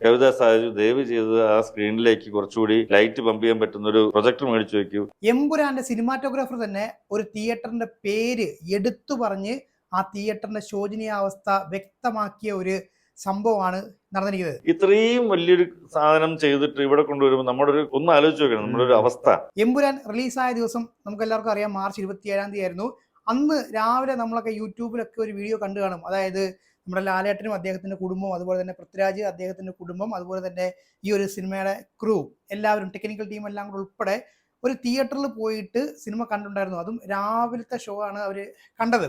കവിത സാജു ദയവ് ചെയ്ത് ആ സ്ക്രീനിലേക്ക് കുറച്ചുകൂടി ലൈറ്റ് പമ്പ് ചെയ്യാൻ പറ്റുന്ന ഒരു പ്രൊജക്ടർ മേടിച്ചു വെക്കൂ. എമ്പുരാന്റെ സിനിമാറ്റോഗ്രാഫർ തന്നെ ഒരു തിയേറ്ററിന്റെ പേര് എടുത്തു പറഞ്ഞ് ആ തിയേറ്ററിന്റെ ശോചനീയാവസ്ഥ വ്യക്തമാക്കിയ ഒരു സംഭവമാണ് നടന്നിരിക്കുന്നത്. ഇത്രയും വലിയൊരു സാധനം ചെയ്തിട്ട് ഇവിടെ കൊണ്ടുവരുമ്പോൾ നമ്മുടെ ഒരു ഒന്ന് ആലോചിച്ച് നോക്കണം. നമ്മുടെ ഒരു അവസ്ഥ. എമ്പുരാൻ റിലീസായ ദിവസം നമുക്ക് എല്ലാവർക്കും അറിയാം മാർച്ച് ഇരുപത്തിയേഴാം തീയതി ആയിരുന്നു. അന്ന് രാവിലെ നമ്മളൊക്കെ യൂട്യൂബിലൊക്കെ ഒരു വീഡിയോ കണ്ടു കാണും. അതായത് നമ്മുടെ ലാലേട്ടനും അദ്ദേഹത്തിന്റെ കുടുംബവും അതുപോലെ തന്നെ പൃഥ്വിരാജ് അദ്ദേഹത്തിന്റെ കുടുംബം അതുപോലെ തന്നെ ഈ ഒരു സിനിമയുടെ ക്രൂ എല്ലാവരും ടെക്നിക്കൽ ടീം എല്ലാം കൂടെ ഉൾപ്പെടെ ഒരു തിയേറ്ററിൽ പോയിട്ട് സിനിമ കണ്ടിട്ടുണ്ടായിരുന്നു. അതും രാവിലത്തെ ഷോ ആണ് അവർ കണ്ടത്.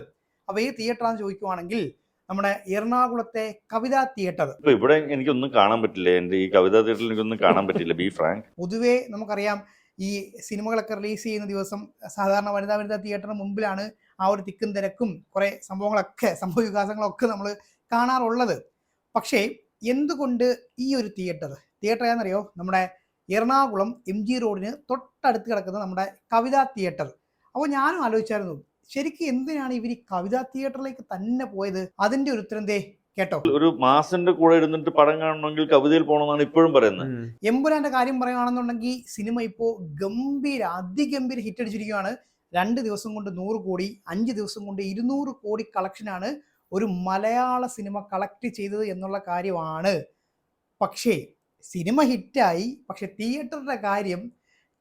അപ്പോൾ ഈ തിയേറ്ററാന്ന് ചോദിക്കുവാണെങ്കിൽ നമ്മുടെ എറണാകുളത്തെ കവിതാ തിയേറ്റർ ഇവിടെ എനിക്കൊന്നും കാണാൻ പറ്റില്ല. എന്റെ ഈ കവിതാ തിയേറ്ററിൽ എനിക്കൊന്നും കാണാൻ പറ്റില്ല. Be frank. പൊതുവേ നമുക്കറിയാം ഈ സിനിമകളൊക്കെ റിലീസ് ചെയ്യുന്ന ദിവസം സാധാരണ വനിതാ വനിതാ തിയേറ്ററിന് മുമ്പിലാണ് ആ ഒരു തിക്കും തിരക്കും കുറേ സംഭവങ്ങളൊക്കെ സംഭവ വികാസങ്ങളൊക്കെ നമ്മൾ കാണാറുള്ളത്. പക്ഷേ എന്തുകൊണ്ട് ഈ ഒരു തിയേറ്റർ? തിയേറ്റർ ഏതെന്നറിയോ നമ്മുടെ എറണാകുളം എം ജി റോഡിന് തൊട്ടടുത്ത് കിടക്കുന്ന നമ്മുടെ കവിതാ തിയേറ്റർ. അപ്പോൾ ഞാനും ആലോചിച്ചായിരുന്നു ശരിക്കും എന്തിനാണ് ഇവർ ഈ കവിതാ തിയേറ്ററിലേക്ക് തന്നെ പോയത്? അതിന്റെ ഒരു ഉത്തരം ദേ കേട്ടോ. ഒരു മാസിന്റെ കൂടെ ഇരുന്നിട്ട് പടം കാണണമെങ്കിൽ കവിതയിൽ പോകണമെന്നാണ് ഇപ്പോഴും പറയുന്നത്. എമ്പുരാന്റെ കാര്യം പറയുകയാണെന്നുണ്ടെങ്കിൽ സിനിമ ഇപ്പോ ഗംഭീര അതിഗംഭീര ഹിറ്റ് അടിച്ചിരിക്കുകയാണ്. രണ്ട് ദിവസം കൊണ്ട് നൂറ് കോടി അഞ്ച് ദിവസം കൊണ്ട് ഇരുന്നൂറ് കോടി കളക്ഷനാണ് ഒരു മലയാള സിനിമ കളക്ട് ചെയ്തത് എന്നുള്ള കാര്യമാണ്. പക്ഷേ സിനിമ ഹിറ്റായി പക്ഷെ തിയേറ്ററിന്റെ കാര്യം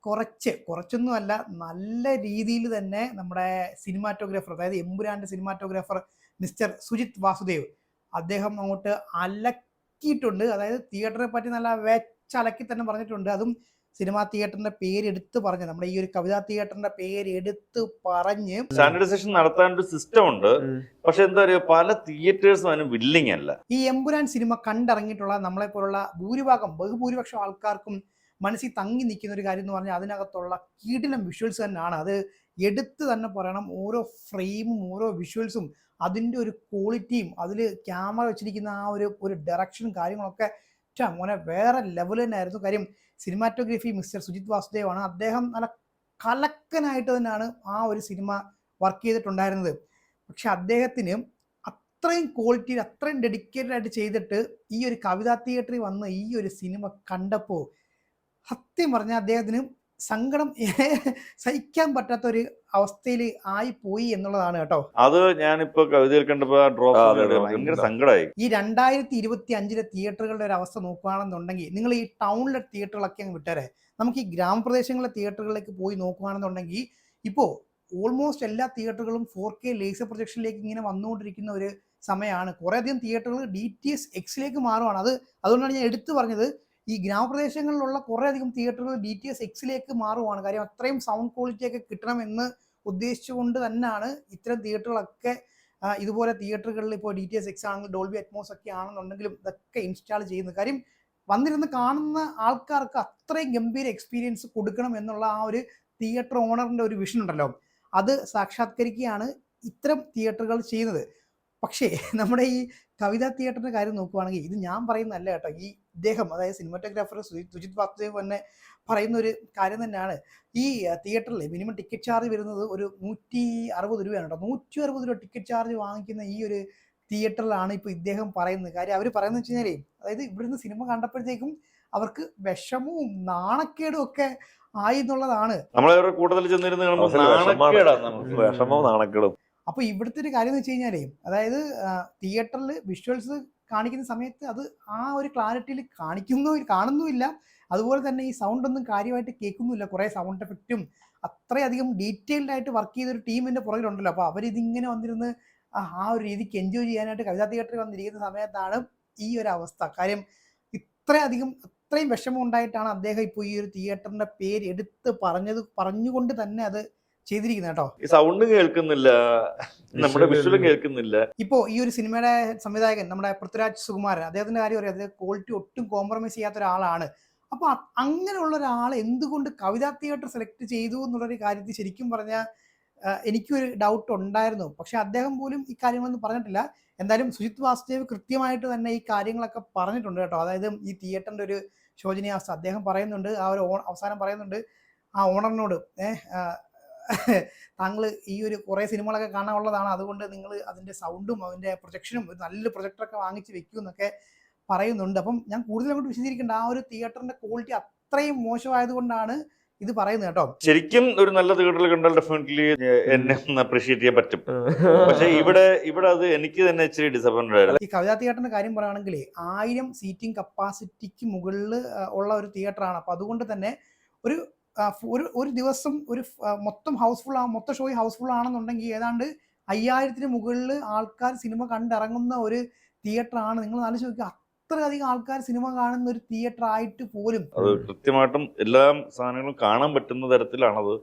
കുറച്ച് കുറച്ചൊന്നുമല്ല നല്ല രീതിയിൽ തന്നെ നമ്മുടെ സിനിമാറ്റോഗ്രാഫർ അതായത് എമ്പുരാന്റെ സിനിമാറ്റോഗ്രാഫർ മിസ്റ്റർ സുജിത് വാസുദേവ് അദ്ദേഹം അങ്ങോട്ട് അലക്കിയിട്ടുണ്ട്. അതായത് തിയേറ്ററിനെ പറ്റി നല്ല വെച്ചലക്കി തന്നെ പറഞ്ഞിട്ടുണ്ട്. അതും സിനിമാ തിയേറ്ററിന്റെ പേര് എടുത്ത് പറഞ്ഞ് നമ്മുടെ ഈ ഒരു കവിതാ തിയേറ്ററിന്റെ പേര് എടുത്ത് പറഞ്ഞ്. സ്റ്റാൻഡർഡൈസേഷൻ നടത്താൻ ഒരു സിസ്റ്റം ഉണ്ട് പക്ഷെ എന്താ പറയുക പല തിയേറ്റേഴ്സും അതിന് വില്ലിങ് അല്ല. ഈ എമ്പുരാൻ സിനിമ കണ്ടിറങ്ങിയിട്ടുള്ള നമ്മളെ പോലുള്ള ഭൂരിഭാഗം ബഹുഭൂരിപക്ഷം ആൾക്കാർക്കും മനസ്സിൽ തങ്ങി നിൽക്കുന്ന ഒരു കാര്യം എന്ന് പറഞ്ഞാൽ അതിനകത്തുള്ള കീടിലം വിഷ്വൽസ് തന്നെയാണ്. അത് എടുത്ത് തന്നെ പറയണം ഓരോ ഫ്രെയിമും ഓരോ വിഷ്വൽസും അതിന്റെ ഒരു ക്വാളിറ്റിയും അതിൽ ക്യാമറ വെച്ചിരിക്കുന്ന ആ ഒരു ഒരു ഡയറക്ഷനും കാര്യങ്ങളൊക്കെ മോനെ വേറെ ലെവൽ തന്നെയായിരുന്നു കാര്യം സിനിമാറ്റോഗ്രഫി മിസ്റ്റർ സുജിത് വാസുദേവ് ആണ് അദ്ദേഹം നല്ല കലക്കനായിട്ട് തന്നെയാണ് ആ ഒരു സിനിമ വർക്ക് ചെയ്തിട്ടുണ്ടായിരുന്നത്. പക്ഷെ അദ്ദേഹത്തിന് അത്രയും ക്വാളിറ്റിയിൽ അത്രയും ഡെഡിക്കേറ്റഡ് ആയിട്ട് ചെയ്തിട്ട് ഈ ഒരു കവിതാ തിയേറ്ററിൽ വന്ന് ഈ ഒരു സിനിമ കണ്ടപ്പോൾ സത്യം പറഞ്ഞാൽ അദ്ദേഹത്തിന് സങ്കടം സഹിക്കാൻ പറ്റാത്ത ഒരു അവസ്ഥയിൽ ആയി പോയി എന്നുള്ളതാണ് കേട്ടോ. അത് ഞാനിപ്പോ കവിതയിൽ കണ്ടപ്പോ. ഭയങ്കര സങ്കടമായി ഈ രണ്ടായിരത്തി ഇരുപത്തി അഞ്ചിലെ തിയേറ്ററുകളുടെ ഒരു അവസ്ഥ നോക്കുകയാണെന്നുണ്ടെങ്കിൽ നിങ്ങൾ ഈ ടൗണിലെ തിയേറ്ററുകളൊക്കെ അങ്ങ് വിട്ടേരെ. നമുക്ക് ഈ ഗ്രാമപ്രദേശങ്ങളിലെ തിയേറ്ററുകളിലേക്ക് പോയി നോക്കുകയാണെന്നുണ്ടെങ്കിൽ ഇപ്പോ ഓൾമോസ്റ്റ് എല്ലാ തിയേറ്ററുകളും ഫോർ കെ ലേസർ പ്രൊജക്ഷനിലേക്ക് ഇങ്ങനെ വന്നുകൊണ്ടിരിക്കുന്ന ഒരു സമയമാണ് കുറേയധികം തിയേറ്ററുകൾ ഡി ടി എസ് എക്സിലേക്ക് മാറുവാണ്. അത് അതുകൊണ്ടാണ് ഞാൻ എടുത്തു പറഞ്ഞത്. ഈ ഗ്രാമപ്രദേശങ്ങളിലുള്ള കുറേ അധികം തിയേറ്ററുകൾ ഡി ടി എസ് എക്സിലേക്ക് മാറുവാണ്. കാര്യം അത്രയും സൗണ്ട് ക്വാളിറ്റിയൊക്കെ കിട്ടണമെന്ന് ഉദ്ദേശിച്ചുകൊണ്ട് തന്നെയാണ് ഇത്തരം തിയേറ്ററുകളൊക്കെ ഇതുപോലെ തിയേറ്ററുകളിൽ ഇപ്പോൾ ഡി ടി എസ് എക്സ് ആണെങ്കിൽ ഡോൾബി അറ്റ്മോസ് ഒക്കെ ആണെന്നുണ്ടെങ്കിലും ഇതൊക്കെ ഇൻസ്റ്റാൾ ചെയ്യുന്നത്. കാര്യം വന്നിരുന്ന് കാണുന്ന ആൾക്കാർക്ക് അത്രയും ഗംഭീര എക്സ്പീരിയൻസ് കൊടുക്കണം എന്നുള്ള ആ ഒരു തിയേറ്റർ ഓണറിന്റെ ഒരു വിഷൻ ഉണ്ടല്ലോ. അത് സാക്ഷാത്കരിക്കുകയാണ് ഇത്തരം തിയേറ്ററുകൾ ചെയ്യുന്നത്. പക്ഷേ നമ്മുടെ ഈ കവിതാ തിയേറ്ററിന്റെ കാര്യം നോക്കുവാണെങ്കിൽ ഇത് ഞാൻ പറയുന്നതല്ല കേട്ടോ. ഈ ഇദ്ദേഹം അതായത് സിനിമറ്റോഗ്രാഫർ സുജിത് വാസുദേവ് തന്നെ പറയുന്ന ഒരു കാര്യം തന്നെയാണ്. ഈ തിയേറ്ററിൽ മിനിമം ടിക്കറ്റ് ചാർജ് വരുന്നത് ഒരു നൂറ്റി അറുപത് രൂപയാണ് കേട്ടോ. നൂറ്റി അറുപത് രൂപ ടിക്കറ്റ് ചാർജ് വാങ്ങിക്കുന്ന ഈ ഒരു തിയേറ്ററിലാണ് ഇപ്പോൾ ഇദ്ദേഹം പറയുന്നത്. കാര്യം അവർ പറയുന്നത് വെച്ച് കഴിഞ്ഞാലേ അതായത് ഇവിടുന്ന് സിനിമ കണ്ടപ്പോഴത്തേക്കും അവർക്ക് വിഷമവും നാണക്കേടും ഒക്കെ ആയി എന്നുള്ളതാണ്. നമ്മളെ കൂട്ടത്തിൽ ചെന്നിരുന്ന് വിഷമവും നാണക്കേടും. അപ്പോൾ ഇവിടുത്തെ ഒരു കാര്യം എന്ന് വെച്ച് കഴിഞ്ഞാലേ അതായത് തിയേറ്ററിൽ വിഷ്വൽസ് കാണിക്കുന്ന സമയത്ത് അത് ആ ഒരു ക്ലാരിറ്റിയിൽ കാണിക്കുന്നു കാണുന്നുമില്ല. അതുപോലെ തന്നെ ഈ സൗണ്ട് ഒന്നും കാര്യമായിട്ട് കേൾക്കുന്നുമില്ല. കുറേ സൗണ്ട് എഫക്റ്റും അത്രയധികം ഡീറ്റെയിൽഡ് ആയിട്ട് വർക്ക് ചെയ്ത ഒരു ടീം എന്റെ പുറകിലുണ്ടല്ലോ. അപ്പോൾ അവരിതിങ്ങനെ വന്നിരുന്ന് ആ ഒരു രീതിക്ക് എൻജോയ് ചെയ്യാനായിട്ട് കവിതാ തിയേറ്ററിൽ വന്നിരിക്കുന്ന സമയത്താണ് ഈ ഒരു അവസ്ഥ. കാര്യം ഇത്രയധികം അത്രയും വിഷമം ഉണ്ടായിട്ടാണ് അദ്ദേഹം ഇപ്പോൾ ഈ ഒരു തിയേറ്ററിന്റെ പേര് എടുത്ത് പറഞ്ഞത് പറഞ്ഞുകൊണ്ട് തന്നെ അത് ചെയ്തിരിക്കുന്നത് കേട്ടോ. ഈ സൗണ്ട് കേൾക്കുന്നില്ല. നമ്മുടെ വിഷ്വലും കേൾക്കുന്നില്ല. ഇപ്പോ ഈ ഒരു സിനിമയുടെ സംവിധായകൻ നമ്മുടെ പൃഥ്വിരാജ് സുകുമാരൻ അദ്ദേഹത്തിന്റെ കാര്യം അറിയാം? അദ്ദേഹം ക്വാളിറ്റി ഒട്ടും കോംപ്രമൈസ് ചെയ്യാത്ത ഒരാളാണ്. അപ്പൊ അങ്ങനെയുള്ള ഒരാൾ എന്തുകൊണ്ട് കവിതാ തിയേറ്റർ സെലക്ട് ചെയ്തു എന്നുള്ളൊരു കാര്യത്തിൽ ശരിക്കും പറഞ്ഞാൽ എനിക്കൊരു ഡൗട്ട് ഉണ്ടായിരുന്നു. പക്ഷെ അദ്ദേഹം പോലും ഈ കാര്യങ്ങളൊന്നും പറഞ്ഞിട്ടില്ല. എന്തായാലും സുജിത് വാസുദേവ് കൃത്യമായിട്ട് തന്നെ ഈ കാര്യങ്ങളൊക്കെ പറഞ്ഞിട്ടുണ്ട് കേട്ടോ. അതായത് ഈ തിയേറ്ററിന്റെ ഒരു ശോചനീയാവസ്ഥ. അദ്ദേഹം പറയുന്നുണ്ട് ആ ഒരു ഓ- അവസാനം പറയുന്നുണ്ട് ആ ഓണറിനോട് ഏഹ് താങ്കൾ ഈ ഒരു കുറേ സിനിമകളൊക്കെ കാണാനുള്ളതാണ്. അതുകൊണ്ട് നിങ്ങൾ അതിന്റെ സൗണ്ടും അതിന്റെ പ്രൊജക്ഷനും ഒരു നല്ലൊരു പ്രൊജക്ടറൊക്കെ വാങ്ങിച്ച് വെക്കൂ എന്നൊക്കെ പറയുന്നുണ്ട്. അപ്പം ഞാൻ കൂടുതൽ അങ്ങോട്ട് വിശദീകരിക്കേണ്ട ആ ഒരു തിയേറ്ററിന്റെ ക്വാളിറ്റി അത്രയും മോശമായതുകൊണ്ടാണ് ഇത് പറയുന്നത് കേട്ടോ. ശരിക്കും ഒരു നല്ല തിയേറ്ററിൽ കണ്ടാൽ ഡെഫിനറ്റ്ലി എന്നെ ഒന്ന് അപ്രീഷിയേറ്റ് ചെയ്യാൻ പറ്റും. പക്ഷെ ഇവിടെ ഇവിടെ അത് എനിക്ക് തന്നെ ഇച്ചിരി ഡിസപ്പോയിന്റഡ് ആയിരുന്നു. ഈ കവിതാ തിയേറ്ററിന്റെ കാര്യം പറയുകയാണെങ്കിൽ ആയിരം സീറ്റിംഗ് കപ്പാസിറ്റിക്ക് മുകളിൽ ഉള്ള ഒരു തിയേറ്ററാണ് അപ്പൊ അതുകൊണ്ട് തന്നെ ഒരു ഒരു ഒരു ദിവസം ഒരു മൊത്തം ഹൗസ്ഫുൾ ആ മൊത്തം ഷോ ഹൗസ്ഫുൾ ആണെന്നുണ്ടെങ്കിൽ ഏതാണ്ട് അയ്യായിരത്തിന് മുകളിൽ ആൾക്കാർ സിനിമ കണ്ടിറങ്ങുന്ന ഒരു തിയേറ്ററാണ്. നിങ്ങൾ ആലോചിച്ച് നോക്കുക അത്രയധികം ആൾക്കാർ സിനിമ കാണുന്ന ഒരു തിയേറ്റർ ആയിട്ട് പോലും അത് കൃത്യമായിട്ടും എല്ലാ സാധനങ്ങളും കാണാൻ പറ്റുന്ന തരത്തിലാണത്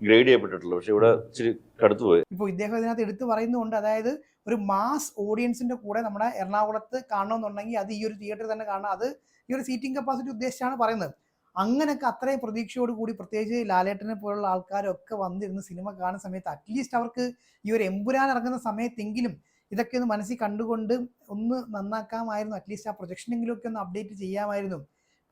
ഗ്രേഡ് ചെയ്യപ്പെട്ടിട്ടുള്ളത്. പക്ഷെ ഇവിടെ ഇച്ചിരി കടുത്തു പോയി. ഇപ്പോൾ ഇദ്ദേഹം ഇതിനകത്ത് എടുത്തു പറയുന്നുണ്ട്. അതായത് ഒരു മാസ് ഓഡിയൻസിന്റെ കൂടെ നമ്മുടെ എറണാകുളത്ത് കാണണമെന്നുണ്ടെങ്കിൽ അത് ഈ ഒരു തിയേറ്ററിൽ തന്നെ കാണണം. അത് ഈ ഒരു സീറ്റിംഗ് കപ്പാസിറ്റി ഉദ്ദേശിച്ചാണ് പറയുന്നത്. അങ്ങനെയൊക്കെ അത്രയും പ്രതീക്ഷയോട് കൂടി പ്രത്യേകിച്ച് ലാലേട്ടനെ പോലുള്ള ആൾക്കാരൊക്കെ വന്നിരുന്ന സിനിമ കാണുന്ന സമയത്ത് അറ്റ്ലീസ്റ്റ് അവർക്ക് ഈ ഒരു എമ്പുരാൻ ഇറങ്ങുന്ന സമയത്തെങ്കിലും ഇതൊക്കെ ഒന്ന് മനസ്സിൽ കണ്ടുകൊണ്ട് ഒന്ന് നന്നാക്കാമായിരുന്നു. അറ്റ്ലീസ്റ്റ് ആ പ്രൊജക്ഷനെങ്കിലും ഒക്കെ ഒന്ന് അപ്ഡേറ്റ് ചെയ്യാമായിരുന്നു.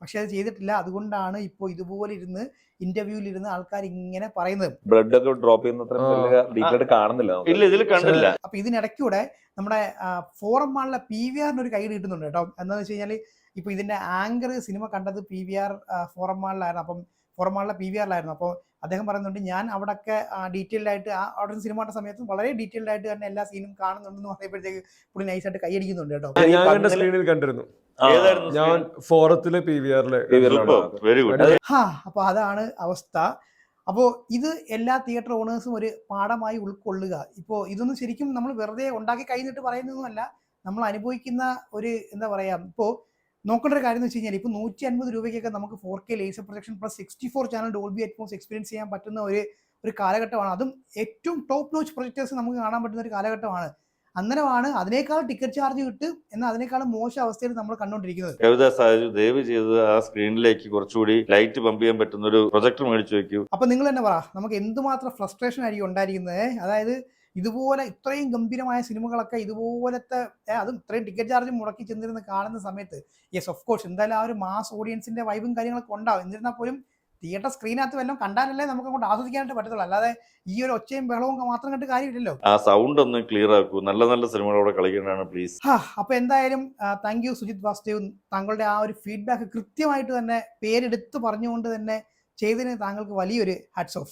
പക്ഷെ അത് ചെയ്തിട്ടില്ല. അതുകൊണ്ടാണ് ഇപ്പോൾ ഇതുപോലെ ഇരുന്ന് ഇന്റർവ്യൂവിൽ ഇരുന്ന് ആൾക്കാർ ഇങ്ങനെ പറയുന്നത് ബ്ലഡ് ഒക്കെ ഡ്രോപ്പ് ചെയ്യുന്ന. കാണുന്നില്ല ഇല്ല ഇതിൽ കണ്ടില്ല അപ്പൊ ഇതിനിടയ്ക്കൂടെ നമ്മുടെ ഫോറം മാളിലെ പി വി ആറിന് ഒരു കൈ കിട്ടുന്നുണ്ട് കേട്ടോ. എന്താണെന്ന് വെച്ച് കഴിഞ്ഞാൽ ഇപ്പൊ ഇതിന്റെ ആങ്കർ സിനിമ കണ്ടത് പി വി ആർ ഫോറം മാളിലായിരുന്നു. അപ്പം ഫോറം മാളിലെ പി വി ആറിലായിരുന്നു. അപ്പോൾ അദ്ദേഹം പറയുന്നുണ്ട് ഞാൻ അവിടെയൊക്കെ ഡീറ്റെയിൽഡ് ആയിട്ട് ആ അവിടെ സിനിമ സമയത്തും സമയത്ത് വളരെ ഡീറ്റെയിൽഡ് ആയിട്ട് തന്നെ എല്ലാ സീനും കാണുന്നുണ്ടെന്ന് പറയുമ്പോഴത്തേക്ക് പുള്ളി നൈസായിട്ട് കൈയടിക്കുന്നുണ്ട് കേട്ടോ. ഞാൻ കണ്ട സ്ക്രീനിൽ കണ്ടിരുന്നു. ഞാൻ ഫോറത്തിലെ പി വി ആറിലെ വെരി ഗുഡ് ഹാ അപ്പൊ അതാണ് അവസ്ഥ. അപ്പോൾ ഇത് എല്ലാ തിയേറ്റർ ഓണേഴ്സും ഒരു പാഠമായി ഉൾക്കൊള്ളുക. ഇപ്പോ ഇതൊന്നും ശരിക്കും നമ്മൾ വെറുതെ ഉണ്ടാക്കി കഴിഞ്ഞിട്ട് പറയുന്നതൊന്നുമല്ല. നമ്മൾ അനുഭവിക്കുന്ന ഒരു എന്താ പറയാ ഇപ്പോൾ നോക്കേണ്ട ഒരു കാര്യം എന്ന് വെച്ച് കഴിഞ്ഞാൽ ഇപ്പോൾ നൂറ്റി അൻപത് രൂപയ്ക്കൊക്കെ നമുക്ക് four K laser projection plus sixty four channel Dolby Atmos experience ചെയ്യാൻ പറ്റുന്ന ഒരു ഒരു കാലഘട്ടമാണ്. അതും ഏറ്റവും ടോപ്പ് നോച്ച് പ്രൊജക്ടേഴ്സ് നമുക്ക് കാണാൻ പറ്റുന്ന ഒരു കാലഘട്ടമാണ്. അന്നേരമാണ് അതിനേക്കാൾ ടിക്കറ്റ് ചാർജ് കിട്ട് എന്നാൽ അതിനേക്കാൾ മോശം അവസ്ഥയിൽ നമ്മൾ കണ്ടുകൊണ്ടിരിക്കുന്നത്. രവിദാസ് ദയവ് ചെയ്ത് ആ സ്ക്രീനിലേക്ക് കുറച്ചുകൂടി ലൈറ്റ് പമ്പ് ചെയ്യാൻ പറ്റുന്ന ഒരു പ്രൊജക്ടർ മേടിച്ചു വെക്കൂ. അപ്പൊ നിങ്ങൾ തന്നെ പറ നമുക്ക് എന്തുമാത്രം ഫ്രസ്ട്രേഷൻ ആയിരിക്കും ഉണ്ടായിരിക്കുന്നത്? അതായത് ഇതുപോലെ ഇത്രയും ഗംഭീരമായ സിനിമകളൊക്കെ ഇതുപോലത്തെ അതും ഇത്രയും ടിക്കറ്റ് ചാർജ് മുടക്കി ചെന്നിരുന്ന് കാണുന്ന സമയത്ത് യെസ് ഓഫ് കോഴ്സ് എന്തായാലും ആ ഒരു മാസ് ഓഡിയൻസിന്റെ വൈബും കാര്യങ്ങളൊക്കെ ഉണ്ടാവും. എന്നിരുന്നാൽ പോലും തിയേറ്റർ സ്ക്രീനകത്ത് വല്ലതും കണ്ടാലല്ലേ നമുക്ക് അങ്ങോട്ട് ആസ്വദിക്കാനായിട്ട് പറ്റത്തുള്ളൂ. അല്ലാതെ ഈ ഒരു ഒച്ചയും ബഹളവും മാത്രം കണ്ട് കാര്യമില്ലല്ലോ. ആ സൗണ്ട് ഒന്ന് ക്ലിയർ ആക്കൂ. നല്ല നല്ല സിനിമകളോട് കളിക്കേണ്ടതാണ് പ്ലീസ് ഹാ അപ്പൊ എന്തായാലും താങ്ക് യു സുജിത് വാസുദേവ്. താങ്കളുടെ ആ ഒരു ഫീഡ്ബാക്ക് കൃത്യമായിട്ട് തന്നെ പേരെടുത്ത് പറഞ്ഞുകൊണ്ട് തന്നെ ചെയ്തതിന് താങ്കൾക്ക് വലിയൊരു ഹാറ്റ്സ് ഓഫ്